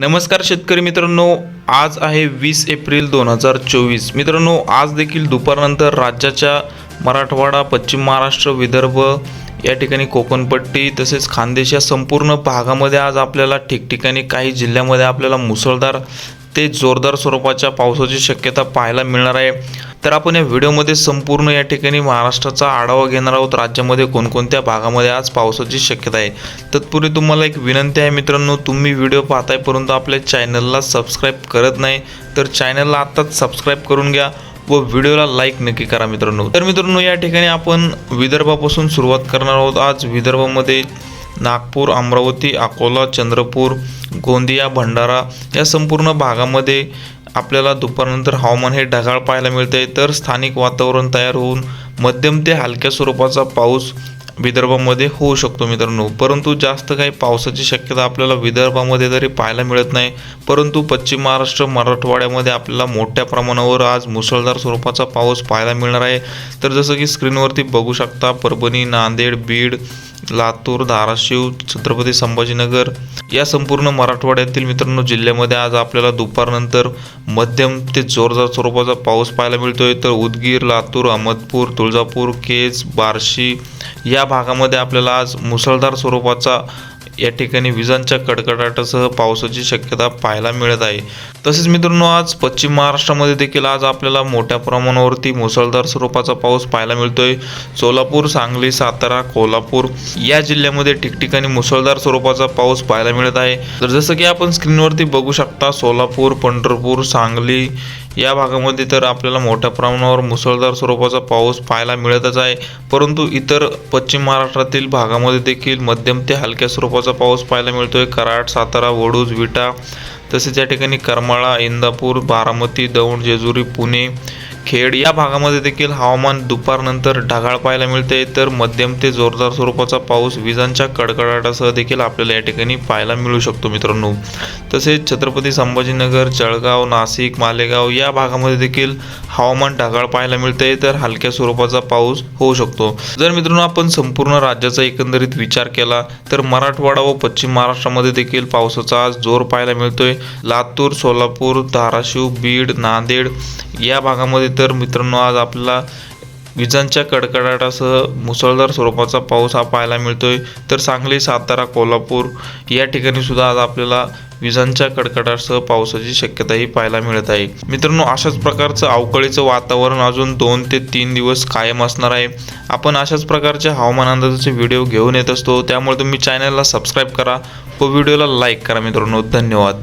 नमस्कार शेतकरी मित्रांनो आज आहे वीस एप्रिल दोन हजार चोवीस. मित्रांनो आज देखील दुपारनंतर राज्याच्या मराठवाडा पश्चिम महाराष्ट्र विदर्भ या ठिकाणी कोकणपट्टी तसेच खानदेश या संपूर्ण भागामध्ये आज आपल्याला ठिकठिकाणी काही जिल्ह्यामध्ये आपल्याला मुसळधार ते जोरदार स्वरूपाच्या पावसाची शक्यता पाहायला मिळणार आहे. तर आपण या व्हिडिओमध्ये संपूर्ण या ठिकाणी महाराष्ट्राचा आढावा घेणार आहोत. राज्यामध्ये कोणकोणत्या भागामध्ये आज पावसाची शक्यता आहे? तत्पूर्वी तुम्हाला एक विनंती आहे मित्रांनो तुम्ही व्हिडिओ पाहताय परंतु आपल्या चॅनलला सबस्क्राईब करत नाही तर चॅनलला आत्ताच सबस्क्राईब करून घ्या व व्हिडिओला लाईक नक्की करा मित्रांनो. तर मित्रांनो या ठिकाणी आपण विदर्भापासून सुरुवात करणार आहोत. आज विदर्भामध्ये नागपूर अमरावती अकोला चंद्रपूर गोंदिया भंडारा या संपूर्ण भागामध्ये आपल्याला दुपारनंतर हवामान हे ढगाळ पाहायला मिळते. तर स्थानिक वातावरण तयार होऊन मध्यम ते हलक्या स्वरूपाचा पाऊस विदर्भामध्ये होऊ शकतो मित्रांनो. परंतु जास्त काही पावसाची शक्यता आपल्याला विदर्भामध्ये तरी पाहायला मिळत नाही. परंतु पश्चिम महाराष्ट्र मराठवाड्यामध्ये आपल्याला मोठ्या प्रमाणावर आज मुसळधार स्वरूपाचा पाऊस पाहायला मिळणार आहे. तर जसं की स्क्रीनवरती बघू शकता परभणी नांदेड बीड लातूर धाराशिव छत्रपती संभाजीनगर या संपूर्ण मराठवाड्यातील मित्रांनो जिल्ह्यामध्ये आज आपल्याला दुपारनंतर मध्यम ते जोरदार स्वरूपाचा पाऊस पाहायला मिळतोय. तर उदगीर लातूर अहमदपूर तुळजापूर केज बार्शी या भागामध्ये आपल्याला आज मुसळधार स्वरूपाचा या ठिकाणी विजांच्या कडकडाटासह पावसाची शक्यता पाहायला मिळत आहे. तसेच मित्रांनो आज पश्चिम महाराष्ट्रामध्ये देखील आज आपल्याला मोठ्या प्रमाणावरती मुसळधार स्वरूपाचा पाऊस पाहायला मिळतोय. सोलापूर सांगली सातारा कोल्हापूर या जिल्ह्यामध्ये ठिकठिकाणी मुसळधार स्वरूपाचा पाऊस पाहायला मिळत आहे. तर जसं की आपण स्क्रीनवरती बघू शकता सोलापूर पंढरपूर सांगली या भागामध्ये तर आपल्याला मोठ्या प्रमाणावर मुसळधार स्वरूपाचा पाऊस पाहायला मिळतच आहे. परंतु इतर पश्चिम महाराष्ट्रातील भागामध्ये देखील मध्यम ते हलक्या स्वरूपाचा पाऊस पाहायला मिळतोय. कराड सातारा वडूज विटा तसेच या ठिकाणी करमाळा इंदापूर बारामती दौंड जेजुरी पुणे खेड या भागामध्ये देखील हवामान दुपारनंतर ढगाळ पाहायला मिळते. तर मध्यम ते जोरदार स्वरूपाचा पाऊस विजांच्या कडकडाटासह देखील आपल्याला या ठिकाणी पाहायला मिळू शकतो मित्रांनो. तसेच छत्रपती संभाजीनगर जळगाव नाशिक मालेगाव या भागामध्ये देखील हवामान ढगाळ पाहायला मिळते. तर हलक्या स्वरूपाचा पाऊस होऊ शकतो. जर मित्रांनो आपण संपूर्ण राज्याचा एकंदरीत विचार केला तर मराठवाडा व पश्चिम महाराष्ट्रामध्ये देखील पावसाचा आज जोर पाहायला मिळतोय. लातूर सोलापूर धाराशिव बीड नांदेड या भागामध्ये तर मित्रांनो आज आपल्याला विजांच्या कडकडाटासह मुसळधार स्वरूपाचा पाऊस हा पाहायला मिळतोय. तर सांगली सातारा कोल्हापूर या ठिकाणी सुद्धा आज आपल्याला विजांच्या कडकडाटासह पावसाची शक्यताही पाहायला मिळत आहे. मित्रांनो अशाच प्रकारचं अवकाळीचं वातावरण अजून दोन ते तीन दिवस कायम असणार आहे. आपण अशाच प्रकारचे हवामान अंदाजाचे व्हिडिओ घेऊन येत असतो. त्यामुळे तुम्ही चॅनलला सबस्क्राईब करा व व्हिडिओला लाईक करा मित्रांनो. धन्यवाद.